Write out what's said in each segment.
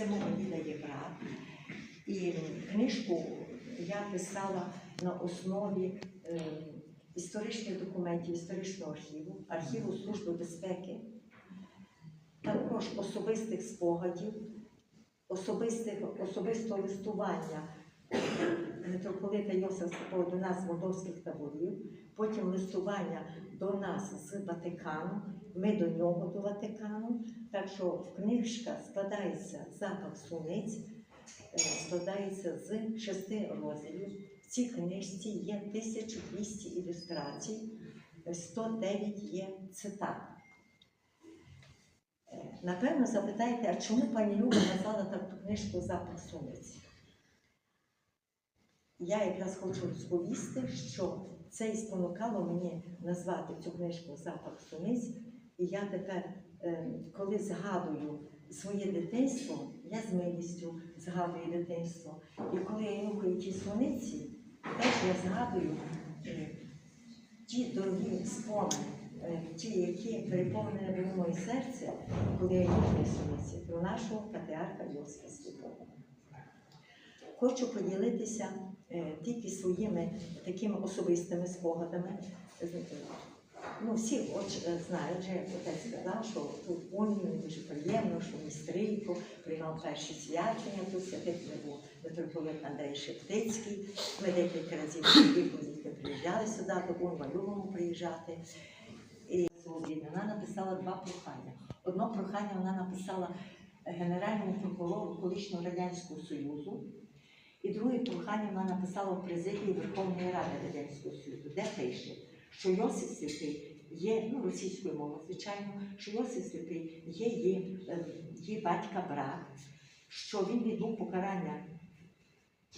Це мого діда. І книжку я писала на основі е, історичних документів, історичного архіву, архіву Служби безпеки, також особистих спогадів, особистих, особистого листування митрополита Йосифа до нас з таборів, потім листування до нас з Ватикану, ми до нього до Ватикану. Так що книжка складається запах суниць, е, складається з шести розділів. В цій книжці є 1200 ілюстрацій, е, 109 є цитат. Е, Напевно, запитаєте, а чому пані Люба назвала таку книжку Запах суниць? Я якраз хочу розповісти, що це і спонукало мені назвати цю книжку Запах суниць. І я тепер, е, коли згадую своє дитинство, я з милістю згадую дитинство. І коли я нюхаю ті суниці, теж я згадую е, ті дорогі спомини, е, ті, які переповнені моє серце, коли я нюхаю суниці про нашого патріарха Йосифа Святого. Хочу поділитися е, тільки своїми такими особистими спогадами. Ну, всі е, знають, вже отець сказав, що тут унію дуже приємно, що містрийко приймав перші свячення, тут святих не був митрополит Андрей Шептицький. Ми декілька разів приїжджали сюди, до Унва любимо приїжджати. І вона написала два прохання. Одне прохання вона написала генеральному прокурору колишнього Радянського Союзу, і друге прохання вона написала в президії Верховної Ради Радянського Союзу, де пише, що Йосиф Святий є, ну, російською мовою, звичайно, що Йосиф Святий є, є, е, є батька брат, що він відбув покарання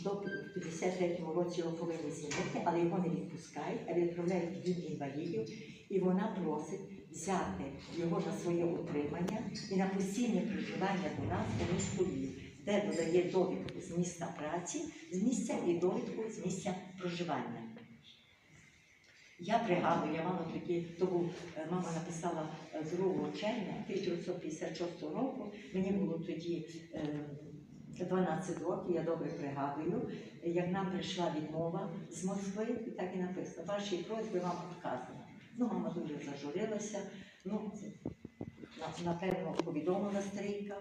до 53-му році його повинні звільнити, але його не відпускають, а відправляють в дім інвалідів, і вона просить взяти його на своє утримання і на постійне проживання до нас місто Львів, де додає довідку з місця праці, з місця і довідку з місця проживання. Я пригадую, я мала тоді, то був, е, мама написала е, 2 червня 1956 року, мені було тоді е, 12 років, я добре пригадую, як нам прийшла відмова з Москви, і так і написано, ваші просьби вам відказано. Ну, мама дуже зажурилася, ну, напевно, повідомила стрійка.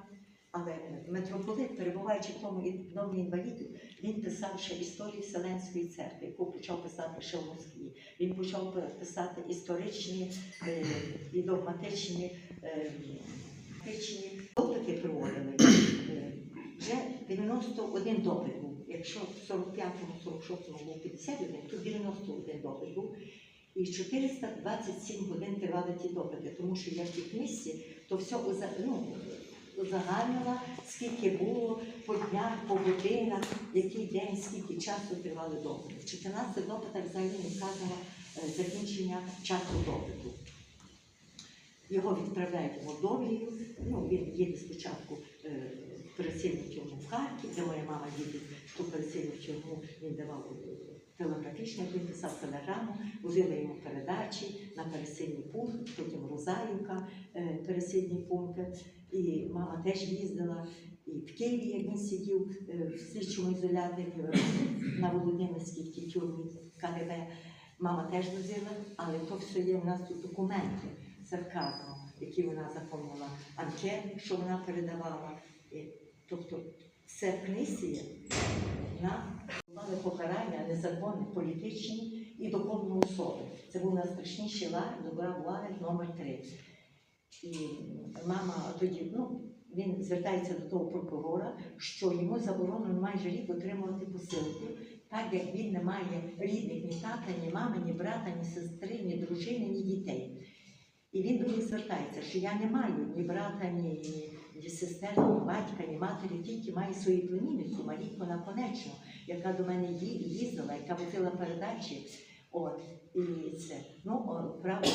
Але митрополит, перебуваючи в тому домі інвалідів, він писав ще історію Вселенської церкви, яку почав писати ще в Москві. Він почав писати історичні е, і догматичні е, допити проводили. Е, Вже 91 допит був. Якщо в 45-му, 46-му був 51, то 91 допит був. І 427 годин тривали ті допити, тому що я в тій книжці, то все ну, узагальнила, скільки було по днях, по годинах, який день, скільки часу тривали допити. В 14 допитах взагалі не вказано е, закінчення часу допиту. Його відправляють в Мордовію. Ну, він їде спочатку е, пересильну тюрму в Харків, де моя мама їде в ту пересильну тюрму, він давав е, телеграфічно, він писав телеграму, возили йому передачі на пересильний пункт, потім Розаївка, е, пересильні пункти. І мама теж їздила. І в Києві, як він сидів е, в слідчому ізоляторі е, на Володимирській в тюрмі КГБ, мама теж возила, але то все є у нас тут документи з які вона заповнила, анкети, що вона передавала. І, тобто в книзі на мали покарання незаконні, політичні і духовні особи. Це був найстрашніший лагерь, добра лагерь номер 3 І мама тоді, ну, він звертається до того прокурора, що йому заборонено майже рік отримувати посилки, так як він не має рідних ні тата, ні мами, ні брата, ні сестри, ні дружини, ні дітей. І він до них звертається, що я не маю ні брата, ні, ні сестер, ні батька, ні матері, тільки маю свою племінницю, Марійку Наконечну, яка до мене їздила, яка возила передачі. От, і це. Ну, правда,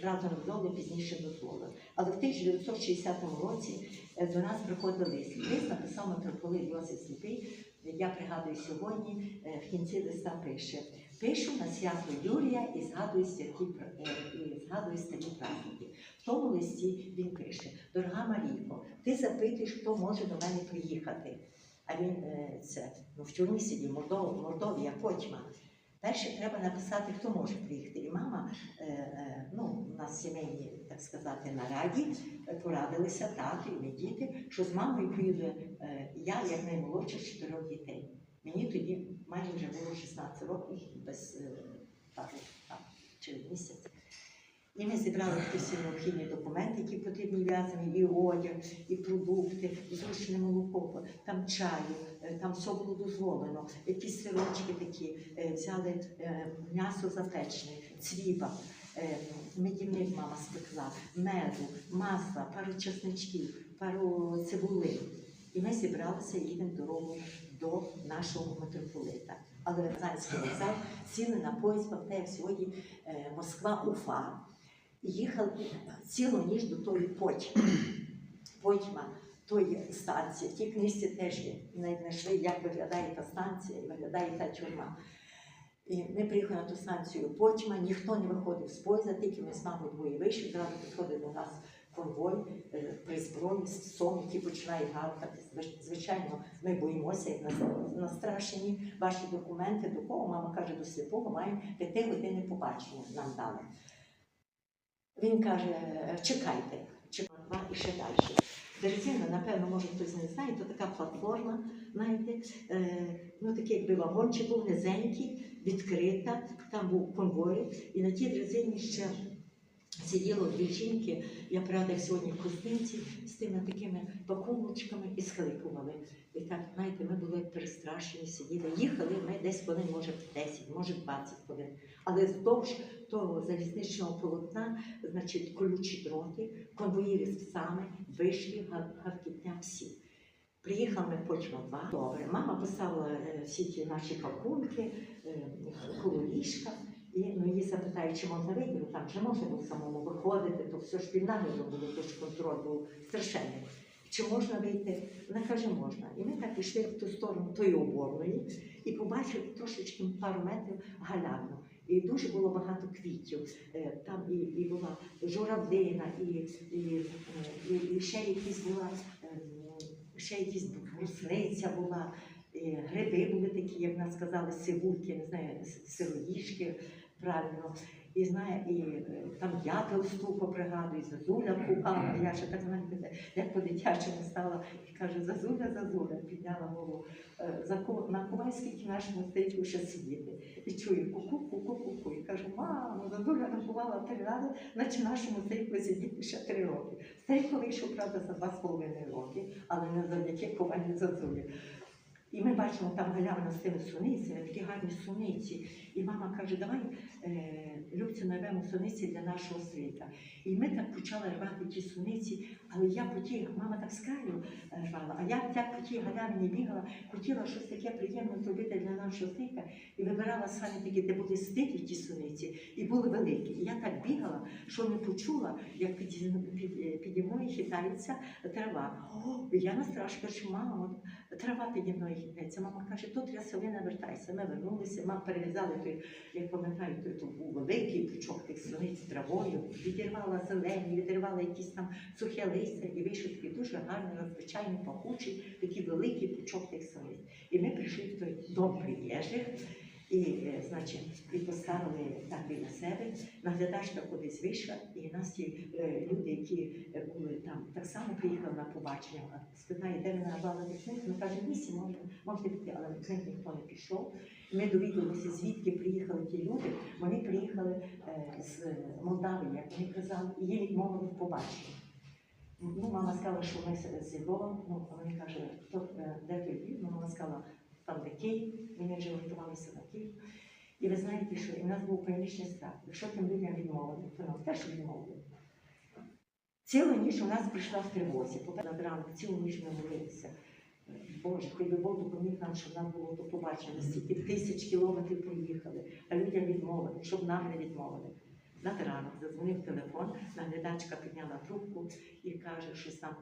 зразу не вдовго пізніше дозволили. Але в 1960 році е, до нас приходив лист. Лист написав митрополит Йосиф Сліпий. Я пригадую сьогодні, е, в кінці листа пише: пишу на свято Юрія і згадую святі е, і згадую старі праздники. В тому листі він пише: Дорога Марійко, ти запитуєш, хто може до мене приїхати. А він це ну, в тюрмі сидів, Мордов, Мордовія, Котьма. Перше треба написати, хто може приїхати. І мама, е, е, ну, у нас сімейні, так сказати, нараді, раді порадилися тато і ми діти, що з мамою поїду е, я, як наймолодша з чотирьох дітей. Мені тоді майже вже було 16 років, без е, чи місяць. І ми зібрали всі необхідні документи, які потрібні в'язані, і одяг, і продукти, зручне молоко, там чаю, е, там все було дозволено, якісь сирочки такі, е, взяли е, м'ясо запечене, цвіба, медівник мама спекла, меду, масла, пару чесничків, пару цибули. І ми зібралися і їдемо дорогу до нашого митрополита. Але Казанський вокзал сіли на поїзд, як сьогодні Москва-Уфа. Їхали цілу ніч до тої Потьми. Потьма, то є станція. В тій книжці теж знайшли, як виглядає та станція і виглядає та тюрма. І ми приїхали на ту станцію Потьма, ніхто не виходив з поїзда, тільки ми з мамою двоє вийшли, зразу підходить до нас конвой е, при зброї, з який починає гавкати. Звичайно, ми боїмося, як настрашені ваші документи. До кого мама каже, до сліпого маємо п'яти години побачення нам дали. Він каже, чекайте, чекайте, два і ще далі. Дерезина, напевно, може хтось не знає, то така платформа, знаєте, е, ну такий якби вагончик був низенький, відкрита, там був конвой, і на тій дрезині ще сиділо дві жінки, я правда сьогодні в костинці, з тими такими пакуночками і схликували. І так, знаєте, ми були перестрашені, сиділи. Їхали ми десь хвилин, може 10, може 20 хвилин. Але вздовж того залізничного полотна, значить, колючі дроти, конвоїри з псами, вийшли гав- гавкітня всі. Приїхали ми потім два. Добре, мама поставила е, всі ті наші пакунки е, коло ліжка. І ну, її запитають, чи можна вийти, там вже можна було самому виходити, то все ж під нами було, то ж контроль був страшенний. Чи можна вийти? Вона каже, можна. І ми так пішли в ту сторону тої уборної і побачили трошечки пару метрів галявину. І дуже було багато квітів. Е, Там і, і була журавлина, і, і, е, і, і ще якісь була, ем, ще якісь брусниця була. І гриби були такі, як нас сказали, сивульки, не знаю, сироїшки, правильно. І знає, і е, там дятел ступа пригадую, зазуля купала. Я ще так знаєте, як по-дитячому стала і каже, зазуля, зазуля, підняла голову. Е, За на Ковальській нашому стейку ще сидіти. І чую ку-ку, ку-ку, ку-ку. І кажу, мамо, зазуля набувала три рази, наче нашому стейку сидіти ще три роки. Стейко вийшов, правда, за два з половиною роки, але не завдяки ковальні зазулі. І ми бачимо там галявина з тими суницями, такі гарні суниці. І мама каже, давай е, Любцю нарвемо суниці для нашого світа. І ми так почали рвати ті суниці, але я по тій, мама так з е, рвала, а я так по тій галявині бігала, хотіла щось таке приємне зробити для нашого світа і вибирала самі такі, де були стиглі ті суниці, і були великі. І я так бігала, що не почула, як піді, під, е, піді мною хитається трава. О, і я настрашка, що мама, трава піді мною йдеться. Мама каже, тут не вертайся. Ми вернулися, мама перев'язали той, як пам'ятаю, той то був великий пучок тих суниць травою, відірвала зелені, відірвала якісь там сухе листя, і вийшов такий дуже гарний, надзвичайно пахучий, такий великий пучок тих суниць. І ми прийшли в той дом приїжджих. І, е, значить, і поставили так біля себе. Наглядачка кудись вийшла, і нас ті е, люди, які е, були там, так само приїхали на побачення. Спитає, де ви нарвали тих книг? Ми кажемо, місці можна, піти, але на книг ніхто не пішов. Ми довідалися, звідки приїхали ті люди. Вони приїхали е, з Молдавії, як вони казали, і їм відмовили в побаченні. Ну, мама сказала, що ми з- Львова, ну, вони каже, хто е, де Львів? Ну, мама сказала, там і ми вже готувалися на Київ. І ви знаєте, що і в нас був панічний страх. Якщо тим людям відмовили, то нам теж відмовили. Цілу ніч у нас прийшла в тривозі. Поперед ранку, цілу ніч ми молилися. Боже, хоч би Бог допоміг нам, щоб нам було то побачення. Стільки тисяч кілометрів проїхали, а людям відмовили, щоб нам не відмовили. На ранок задзвонив телефон, наглядачка підняла трубку і каже, що там.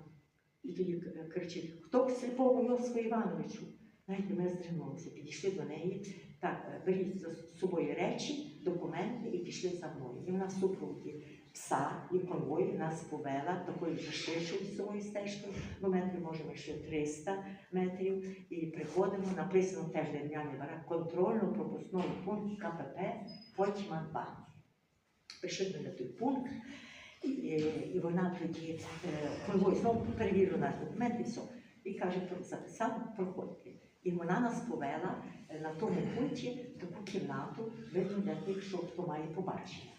І тоді кричить, хто к сліпому Йосифу Івановичу? Знаєте, ми здригнулися, підійшли до неї, так, е, беріть за собою речі, документи і пішли за мною. І вона в супроводі пса і конвой нас повела такою вже ширшою лісовою стежкою, бо метрів можемо ще 300 метрів. І приходимо, написано теж дерев'яний барак, контрольно-пропускний пункт КПП Потьма 2. Прийшли на той пункт, і, і вона тоді е, конвой знову перевірила наш документ і все. І каже, «Про- записав, проходьте. І вона нас повела е, на тому пункті в таку кімнату, видно для тих, що хто має побачення.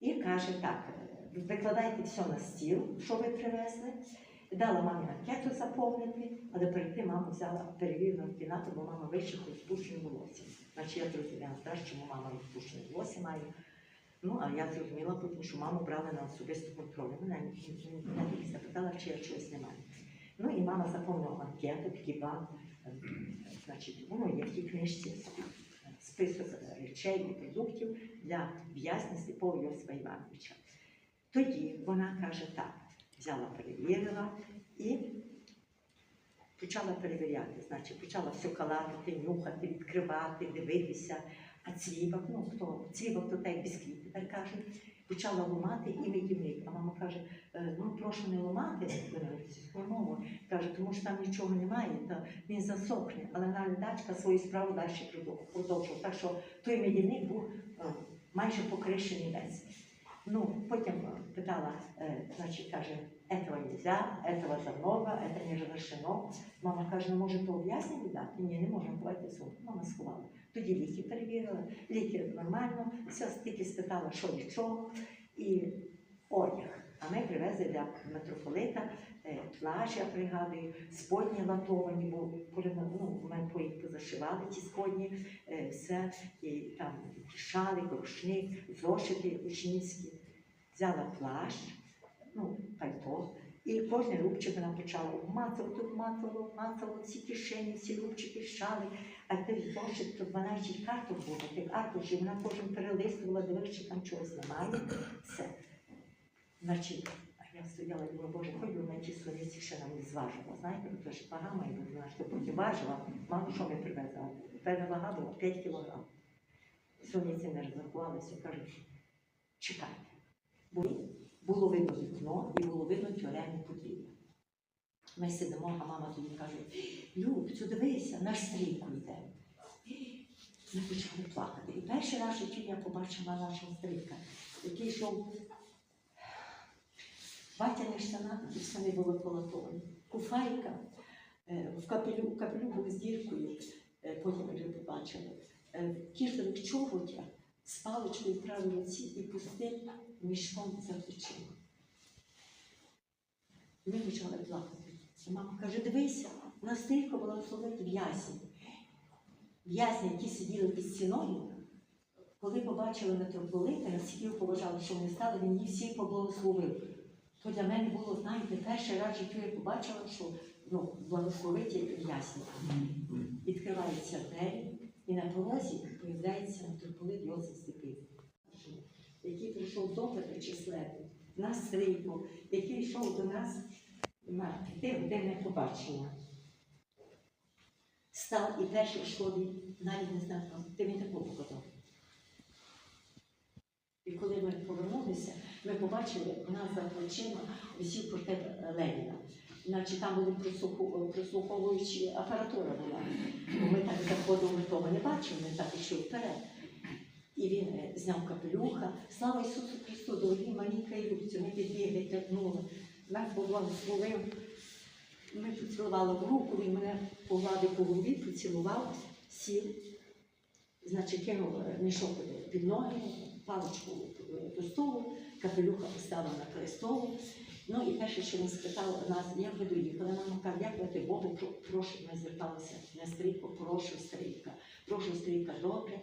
І каже, так, е, викладайте все на стіл, що ви привезли. Дала мамі анкету заповнити, але перед тим мама взяла перевірну кімнату, бо мама вище хоч спущене волосся. Значить, я зрозуміла, чому мама розпущене волосся має. Ну, а я зрозуміла, потім, що маму брали на особисту контроль. Вона запитала, чи я чогось не маю. Ну і мама заповнила анкету, такий банк, е, значить, воно є в тій книжці список е, речей і продуктів для сліпого Йосипа Івановича. Тоді вона каже так, взяла, перевірила і почала перевіряти. Значить, почала все калатити, нюхати, відкривати, дивитися. А цвібок, ну хто цвібок, то так бісквіт тепер кажуть, почала ламати і медівник. А мама каже, «Е, ну прошу не ламати російською мовою. Каже, тому що там нічого немає, та він засохне. Але глядачка свою справу далі продовжувала. Так що той медівник був е, майже покришений весь. Ну, потім е, питала, е, значить, каже, этого нельзя, этого замного, это не разрешено. Мама каже, ну може то об'яснення дати? Ні, не можемо, давайте сумку. Мама сховала. Тоді ліки перевірила, ліки нормально, все тільки спитала, що від чого, і одяг. А ми привезли для митрополита е, плащ, я пригадую, сподні латовані, бо коли ми, ну, позашивали ті сподні, е, все, і там шали, рушник, зошити учнівські. Взяла плащ, ну, пальто, і кожен рубчик вона почала обмацувати, тут мацало, мацало, всі кишені, всі рубчики, шали. А той зошит, то 12 карток було, тих аркушів, вона кожен перелистувала, дивилася, чи там чогось немає. Все. Значить, а я стояла і думала, боже, хоч би на ті сониці ще нам не зважила. Знаєте, то ж вага має бути, то потім важила, мало що ми привезли. Певна вага була 5 кілограм. Сониці не розрахувалися, кажуть, чекайте. Бо було видно вікно і було видно тюремне подвір'я. Ми сидимо, а мама тоді каже, Любцю, дивися, наш стрійку йде. Ми почали плакати. І перший раз в житті я побачила нашого стрійка, який йшов ватяні штана, ті штани були полотовані. Куфайка, е, в капелю, капелю був з діркою, е, потім вже побачили. Е, Кіждових чоботя з паличкою в правій руці і пустим мішком за плечима. Ми почали плакати. І мама каже, дивися, нас тихо благословити в'язні. В'язні, які сиділи під стіною, коли побачили митрополита, наскільки поважали, що вони стали, він їх всіх поблагословив. То для мене було, знаєте, перший раз в я побачила, що ну, благословиті в'язні. Відкриваються двері, і на порозі появляється митрополит Йосиф Степин, який прийшов допити численний, на стрійку, який йшов до нас на годинне побачення. Став і перший школі, навіть не знав, де він таку показав. І коли ми повернулися, ми побачили, у нас за плечима висів портрет Леніна. Значить, там були прослуховуючі апаратура була. Ми так заходили, того не бачили, ми так йшли вперед. І він е, зняв капелюха. Слава Ісусу Христу, дорогі маленька і Любцю, ми підбігли, тягнули. Нас Бог благословив. Ми поцілували в руку, він мене погладив по голові, поцілував, сів. Значить, кинув е, мішок під ноги, паличку до столу, капелюха поставив на край. Ну і перше, що він спитав нас, як ви доїхали, мама каже, дякувати Богу, про- прошу, ми зверталися на стрійку, прошу стрійка, прошу стрійка добре,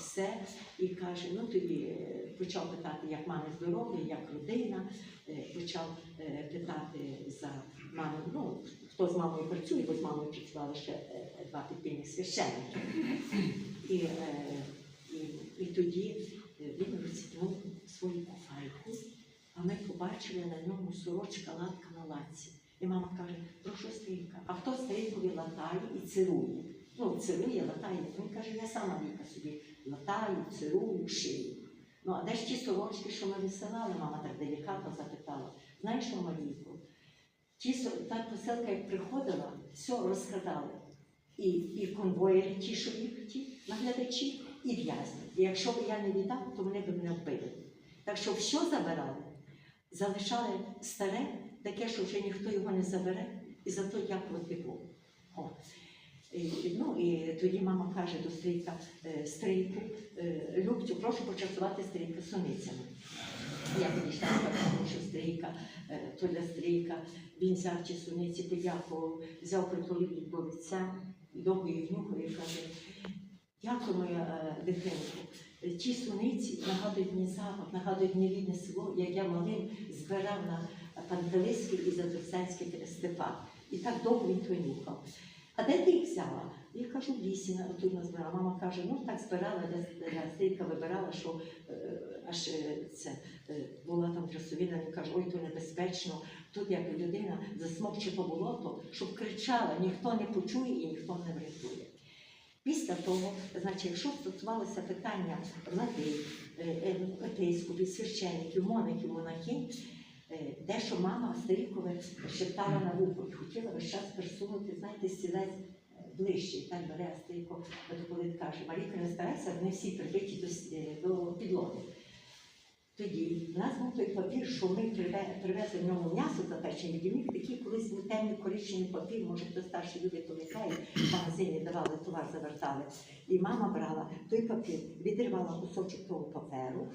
все. І каже, ну тоді е, почав питати, як мами здоров'я, як родина, е, почав е, питати за маму, ну, хто з мамою працює, бо з мамою працювали ще е, два підпільні священники. І, е, і, і тоді е, він розтягнув свою куфайку, а ми побачили на ньому сорочка латка на латці. І мама каже, прошу стрійка, а хто стрійкові латає і цирує? Ну, цирує, латає. Він каже, я сама Віка собі латаю, цирую, шию. Ну, а де ж ті сорочки, що ми висилали, мама так делікатно запитала. Знаєш, Марійко, ті, та посилка, як приходила, все розкрадали. І, і конвоїри, ті, що їх наглядачі, і в'язні. І якщо б я не віддав, то вони б мене вбили. Так що все забирали, залишали старе, таке, що вже ніхто його не забере, і зато дякувати Богу. І, ну, і тоді мама каже до стрійка, е, стрійку, е, Любцю, прошу почастувати стрійка суницями. Я підійшла що стрійка, е, то для стрійка. Він взяв ті суниці, подякував, взяв притулив до лиця, довго їх нюхав і каже, дякую, моя дитинко. Е, Ті суниці нагадують мені запах, нагадують мені рідне село, як я малим збирав на Пантелиських і Задовсенських степах. І так довго він то нюхав. А де ти їх взяла? Я кажу, в лісі на- тут назбирала. Мама каже, ну так збирала, де стійка вибирала, що е, аж е, це е, була там трясовина, він каже, ой, то небезпечно. Тут як людина засмокче по болото, щоб кричала, ніхто не почує і ніхто не врятує. Після того, значить, якщо стосувалося питання влади, е, е, епископів, священників, моників, монахинь, е, дещо мама Стрійкове шептала на вухо і хотіла весь час присунути, знаєте, стілець е, ближче. І так бере Стрійко, митрополит каже, Марійка, не старайся, вони всі прибиті до, е, до підлоги. Тоді в нас був той папір, що ми привезли в ньому м'ясо запечене, в них такий колись темний коричневий папір, може хто старші люди пам'ятають, в магазині давали товар, завертали. І мама брала той папір, відривала кусочок того паперу,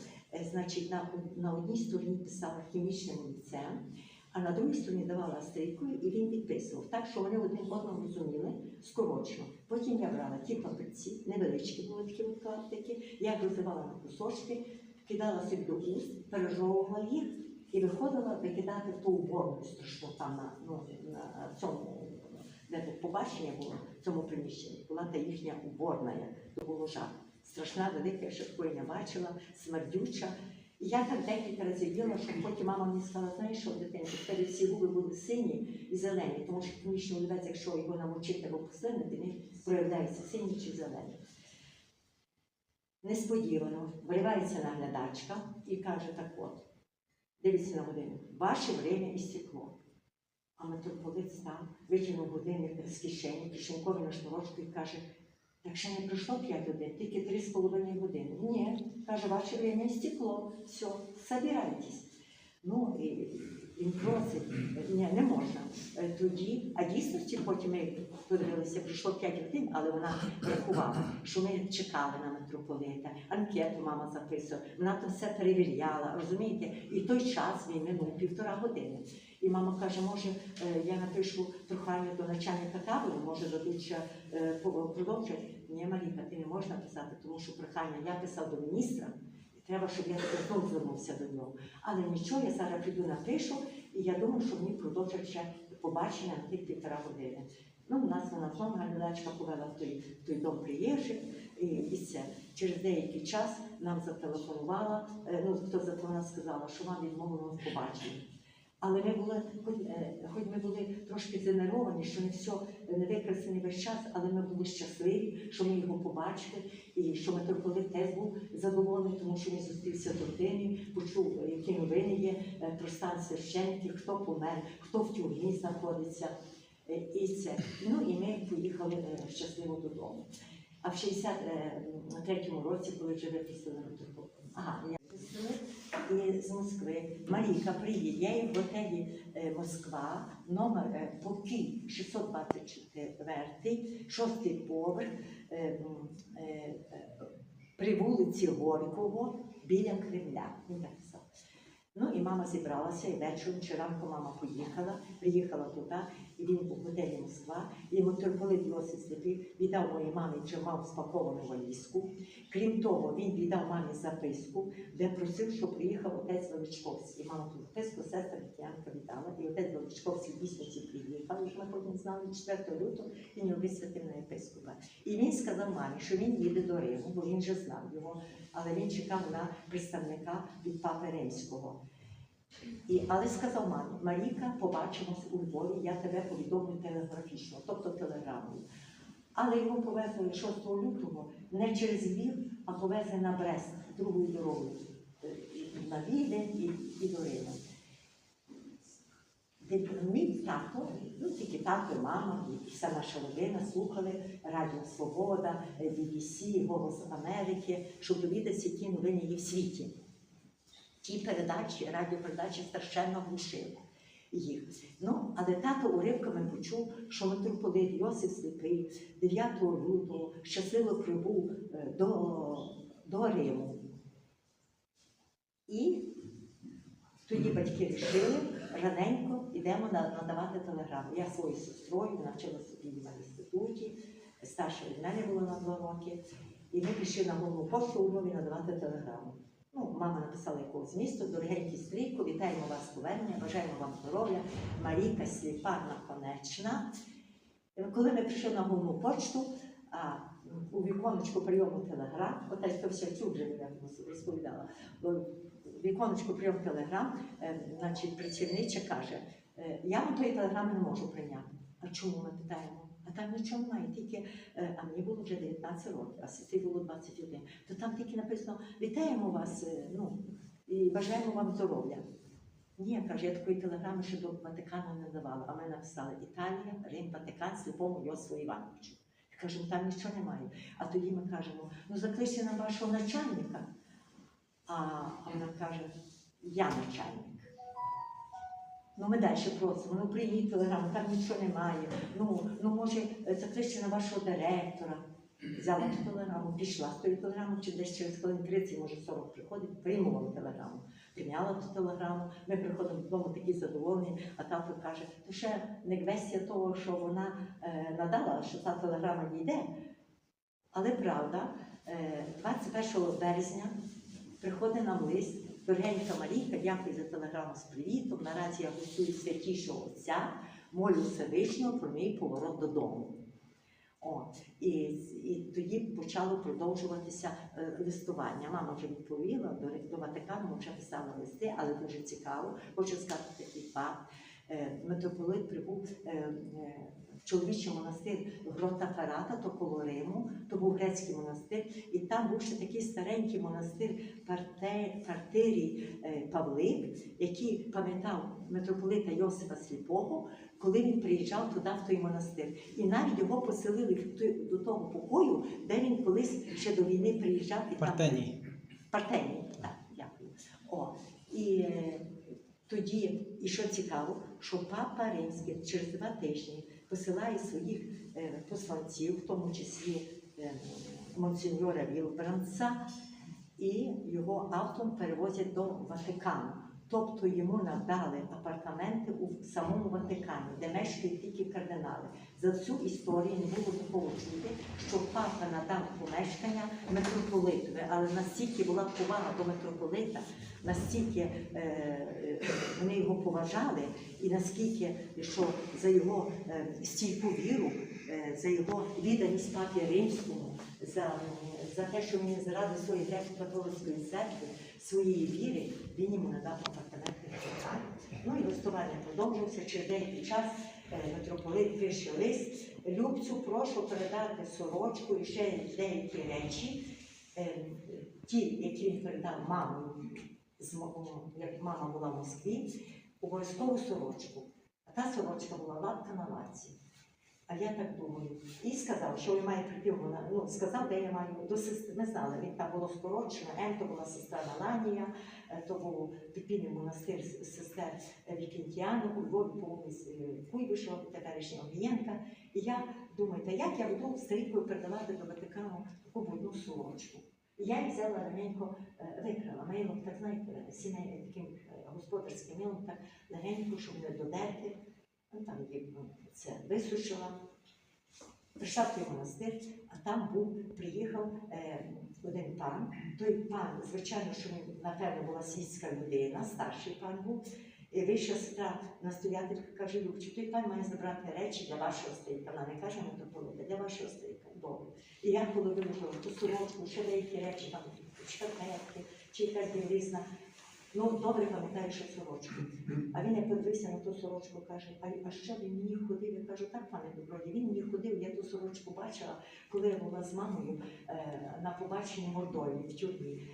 значить, на, на одній стороні писала хімічним олівцем, а на другій стороні давала стрійкою, і він підписував. Так, що вони один одного розуміли скорочно. Потім я брала ті папірці, невеличкі були такі от клаптики, я розривала на кусочки, кидала собі до уст, пережовувала їх і виходила викидати ту уборну страшну там на, ну, на цьому, де побачення було, в цьому приміщенні. Була та їхня уборна, як було жах. Страшна, велика, я ще такої не бачила, смердюча. І я так декілька разів їла, що потім мама мені сказала, знаєш що, дитинко, в всі губи були сині і зелені, тому що хімічний олівець, якщо його намочити або послинити, він проявляється синій чи зелений. Несподівано виривається наглядачка і каже так от, дивіться на годину, ваше время істекло. А митрополит став, витягнув годинник з кишені, кишеньковий на шнурочку і каже, так ще не пройшло 5 годин, тільки 3,5 години. Ні, каже, ваше время істекло, все, собирайтесь. Ну, і він просить, ні, не можна. Е, Тоді, а дійсності потім ми подивилися, пройшло 5 годин, але вона врахувала, що ми чекали на митрополита, анкету мама записувала, вона там все перевіряла, розумієте? І той час він минув півтора години. І мама каже, може, е, я напишу прохання до начальника табору, може дадуть ще е. Ні, Маріка, ти не можеш написати, тому що прохання я писав до міністра, і треба, щоб я тепер знову звернувся до нього. Але нічого, я зараз піду напишу, і я думаю, що мені продовжать ще побачення на тих півтора години. Ну, у нас вона знову глядачка повела в той, той дом приїжджих, і, і це. Через деякий час нам зателефонувала, е, ну, хто зателефонувала, сказала, що вам відмовлено в побаченні. Але ми були, хоч, е, хоч ми були трошки занервовані, що не все не використаний весь час, але ми були щасливі, що ми його побачили, і що митрополит теж був задоволений, тому що він зустрівся з родиною, почув, е, які новини є е, про стан священників, хто помер, хто в тюрмі знаходиться. Е, І це. Ну і ми поїхали е, щасливо додому. А в 63-му році, коли вже випустили ага, я з Москви. Марійка, привіт. Я в готелі е, Москва, номер е, покій 624, шостий поверх е, при вулиці Горького біля Кремля. Ну і мама зібралася, і вечором чи мама поїхала, приїхала туди, і він у готелі Москва, і митрополит Йосип Сліпий віддав моїй мамі вже мав спаковану валізку. Крім того, він віддав мамі записку, де просив, щоб приїхав отець Величковський. Мама ту записку, сестра Тетянка віддала, і отець Величковський дійсно приїхав, і ми потім знали 4 лютого, він його висвятив на єпископа. І він сказав мамі, що він їде до Риму, бо він вже знав його, але він чекав на представника від папи Римського. І, але сказав мамі, Маріка, побачимось у Львові, я тебе повідомлю телеграфічно, тобто телеграмою. Але його повезли 6 лютого не через Львів, а повезли на Брест другою дорогою. на Відень і, і до Риму. Де Мій тато, ну тільки тато, мама і вся наша родина слухали Радіо Свобода, е, BBC, Голос Америки, щоб довідатися, які новини є в світі. Ті передачі, радіопередачі страшенно глушили їх. Ну, але тато уривками почув, що митрополит Йосиф Сліпий 9 лютого щасливо прибув е, до, до Риму. І тоді батьки вирішили, раненько йдемо надавати телеграму. Я своєю сестрою навчилася в інституті, старша від мене була на два роки. І ми пішли на головну пошту у Львові надавати телеграму. Ну, мама написала якогось місту, дорогенький стрійко, вітаємо вас повернення, бажаємо вам здоров'я. Марійка Сліпа наконечна. Коли ми прийшли на головну почту, а у віконечку прийому телеграм, отець то все чув вже я розповідала. Віконечку прийом телеграм, е, значить, працівниця каже, е, я вам тої телеграми не можу прийняти. А чому ми питаємо? Там нічого немає, тільки, е, а мені було вже 19 років, а сестрі було 21. То там тільки написано вітаємо вас, е, ну, і бажаємо вам здоров'я. Ні, каже, я такої телеграми ще до Ватикану не давала. А ми написали Італія, Рим, Ватикан, сліпому Йосифу Івановичу. Я кажу, «Ну, там нічого немає. А тоді ми кажемо, ну закличте нам вашого начальника. А вона каже, я начальник. Ну, ми далі просимо, ну прийміть телеграму, там нічого немає. Ну, ну може, е, закличте на вашого директора. Взяла ту телеграму, пішла з тою телеграмою, чи десь через хвилин 30, може 40 приходить, приймала телеграму. Прийняла ту телеграму, ми приходимо додому такі задоволені, а тато каже, то ще не квестія того, що вона е, надала, що та телеграма дійде. Але правда, е, 21 березня приходить нам лист. Дорогенька Марійка, дякую за телеграму з привітом. Наразі я гостую святішого Отця, молю Всевишнього про мій поворот додому. О, і, і тоді почало продовжуватися е, листування. Мама вже відповіла до, до Ватикану, вже писала листи, але дуже цікаво. Хочу сказати такий факт. Е, митрополит прибув е, е, чоловічий монастир Грота Ферата, то коло Риму, то був грецький монастир, і там був ще такий старенький монастир Партирій е, Павлик, який пам'ятав митрополита Йосифа Сліпого, коли він приїжджав туди, в той монастир. І навіть його поселили до того покою, де він колись ще до війни приїжджав і там Партенії. Партенії, так, дякую. О, і е, тоді, і що цікаво, що папа Римський через два тижні посилає своїх е, посланців, в тому числі е, монсеньора Вілбранца, і його автом перевозять до Ватикану. Тобто йому надали апартаменти у самому Ватикані, де мешкають тільки кардинали. За всю історію не було такого чути, що папа надав помешкання митрополитові, але настільки була повага до митрополита, настільки е, е, вони його поважали, і наскільки що за його е, стійку віру, е, за його відданість папі римському, за, за те, що він заради своєї греко-католицької церкви, своєї віри, він йому надав апартаменти в. Ну і листування продовжувався через деякий час. е, Митрополит пише лист. Любцю, прошу передати сорочку і ще деякі речі, е, ті, які він передав мамі, як мама була в Москві, обов'язкову сорочку. А та сорочка була латка на латці. А я так думаю. І сказав, що він має вона. Ну, сказав, де я маю до сестри. Ми знали, він там було скорочено. М то була сестра Меланія, е, то був підпільний монастир сестер Вікентіану, у Львові по вулиці е, Куйбишева, теперішнього Огієнка. І я думаю, та як я буду старікою передавати до Ватикану таку одну сорочку? І я її взяла раненько, е, викрала милом, так знаєте, сімейним таким господарським милом, так легенько, щоб не додерти. Ну, там це висушила. Прийшла в той монастир, а там був, приїхав е, один пан. Той пан, звичайно, що він, напевно, була світська людина, старший пан був. І вийшла сестра настоятелька, каже, Любчик, той пан має забрати речі для вашого старіка. Вона не каже митрополита, для вашого старіка. Добре. І я коли виложила ту сорочку, ще деякі речі, там шкарпетки, чи якась білизна. Ну, добре пам'ятаю, що сорочку. А він як подивився на ту сорочку, каже, а, що він мені ходив? Я кажу, так, пане Доброді, він мені ходив, я ту сорочку бачила, коли я була з мамою е, на побаченні в Мордові в тюрмі.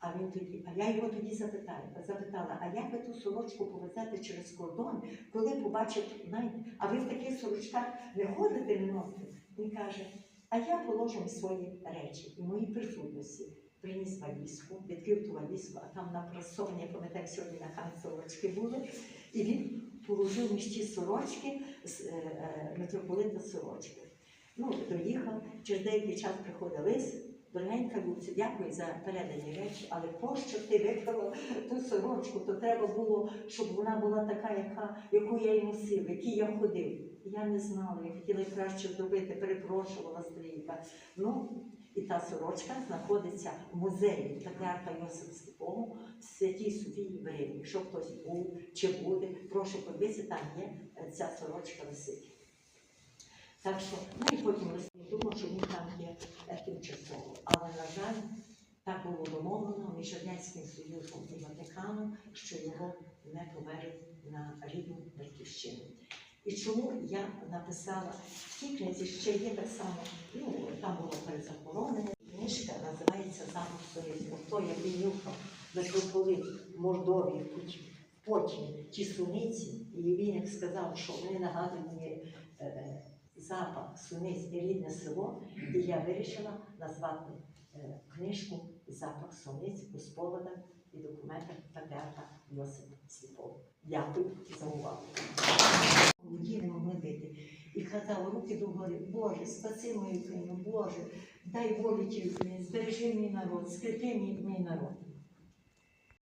А він тоді, а я його тоді запитаю, запитала, а як ви ту сорочку повезете через кордон, коли побачив, знаєте, а ви в таких сорочках не ходите, не носите? Він каже, а я положив свої речі і мої присутності. Приніс валізку, відкрив ту валізку, а там напрасовані, я пам'ятаю, сьогодні на хані сорочки були, і він положив між сорочки з е, е, митрополита сорочки. Ну, доїхав, через деякий час приходить лист, Дорогенька Люці, дякую за передані речі, але пощо ти викрала ту сорочку, то треба було, щоб вона була така, яка, яку я й носив, якій я ходив. Я не знала, я хотіла краще зробити, перепрошувала стрійка. Ну, і та сорочка знаходиться в музеї патріарха Йосифа Сліпого в Святій Софії в Римі. Якщо хтось був чи буде, прошу подивитися, там є е, ця сорочка висить. Так що, ну і потім думав, що він там є е, тимчасово. Але, на жаль, так було домовлено між Радянським Союзом і Ватиканом, що його не повернуть на рідну батьківщину. І чому я написала в тій книзі ще є так само, ну там було перезахоронене. Книжка називається Замок Союзу. Хто як він нюхав митрополит Мордовії, потім, ті суниці, і він як сказав, що вони нагадують мені запах суниць і рідне село, і я вирішила назвати е, книжку Запах суниць у спогадах і документах патріарха Йосипа Сліпого. Дякую за увагу. Воді не. І хатав руки догори, Боже, спаси мою країну, Боже, дай волі тій збережи мій народ, мій, мій народ.